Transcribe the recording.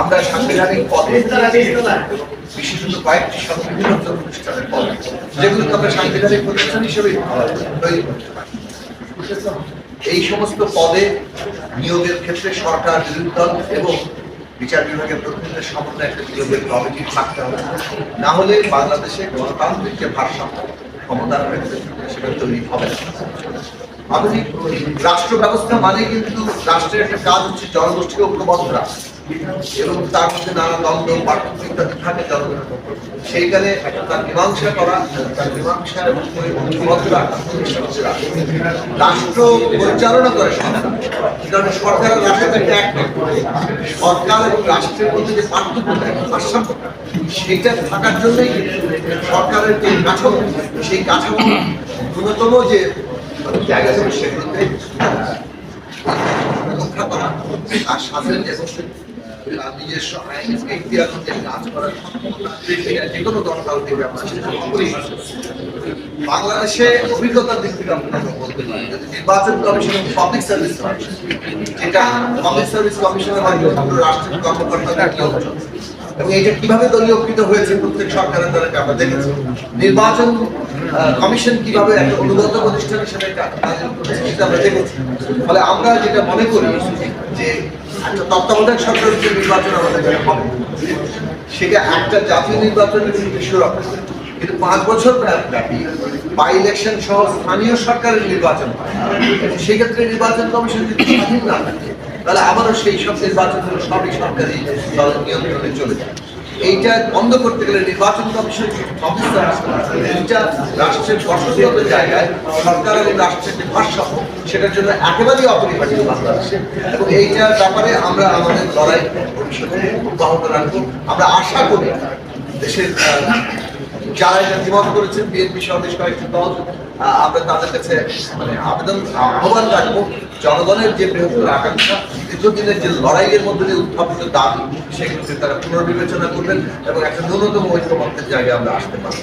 আমরা সাংবিধানিক পদে বিশেষত কয়েকটি সংবিধান প্রতিষ্ঠানের পদ যেগুলোকে আমরা সাংবিধানিক প্রতিষ্ঠান হিসেবে এই সমস্ত পদে নিয়োগের ক্ষেত্রে সরকার বিরোধী দল এবং বিচার বিভাগের প্রতিনিধিদের সমন্বয়ে একটা নিয়োগের কমিটি থাকতে হবে। না হলে বাংলাদেশে গণতান্ত্রিক যে ভারসাম্য, ক্ষমতার সেটা তৈরি হবে না। রাষ্ট্র ব্যবস্থা মানে কিন্তু রাষ্ট্রের একটা কাজ হচ্ছে জনগোষ্ঠীকে ঐক্যবদ্ধ রাখা। এবং তার মধ্যে নানা দ্বন্দ্ব পার্থক্য ইত্যাদি থাকে সেইখানে তার মীমাংসা করা তার মীমাংসা এবং রাখা রাষ্ট্র পরিচালনা করে কারণ সরকার একটা এক সরকার এবং রাষ্ট্রের মধ্যে যে পার্থক্যটা ভারসাম্যটা সেইটা থাকার জন্যই সরকারের যে কাঠামো সেই কাঠামো ন্যূনতম যে জায়গা সেগুলোতে রক্ষা করা আর সাথে নিজস্ব মধ্যে কাজ করার যে কোনো সকলেই বাংলাদেশে অভিজ্ঞতার দিক থেকে বলতে পারি। নির্বাচন commission public service public service কমিশনের মাধ্যমে কর্মকর্তাদের। এবং এটা কীভাবে দলীয়কৃত হয়েছে, প্রত্যেক সরকারের দ্বারা আমরা দেখেছি? নির্বাচন কমিশন কীভাবে একটা অনুগত প্রতিষ্ঠান হিসেবে কা- কাজের করেছে সেটা আমরা দেখেছি। ফলে আমরা যেটা মনে করি যে তত্ত্বাবধায়ক সরকারের যে নির্বাচন আমাদের সেটা একটা জাতীয় নির্বাচনের বিষয় রক্ষা কিন্তু পাঁচ বছর ব্যাপী বাই ইলেকশন সহ স্থানীয় সরকারের নির্বাচন হয়। সেক্ষেত্রে নির্বাচন কমিশন যদি স্বাধীন না থাকে, তাহলে আবারও সেই সব নির্বাচনগুলো সবই সরকারি নিয়ন্ত্রণে চলে যায়। এইটা বন্ধ করতে গেলে নির্বাচন কমিশন অফিসার এইটা রাষ্ট্রের বসতগত জায়গায় সরকার এবং রাষ্ট্রের যে ভারসাম্য, সেটার জন্য একেবারেই অপরিহার্য এবং এইটার ব্যাপারে আমরা আমাদের লড়াই অব্যাহত রাখব। আমরা আশা করি দেশের যারা এটা দ্বিমত করেছেন, বিএনপি সহ বেশ কয়েকটি দল আমরা তাদের কাছে মানে আবেদন আহ্বান রাখব, জনগণের যে বৃহত্তর আকাঙ্ক্ষা, দীর্ঘদিনের যে লড়াইয়ের মধ্যে যে উত্থাপিত দাবি, সেক্ষেত্রে তারা পুনর্বিবেচনা করবেন এবং একটা ন্যূনতম ঐক্যমত্যের জায়গায় আমরা আসতে পারব।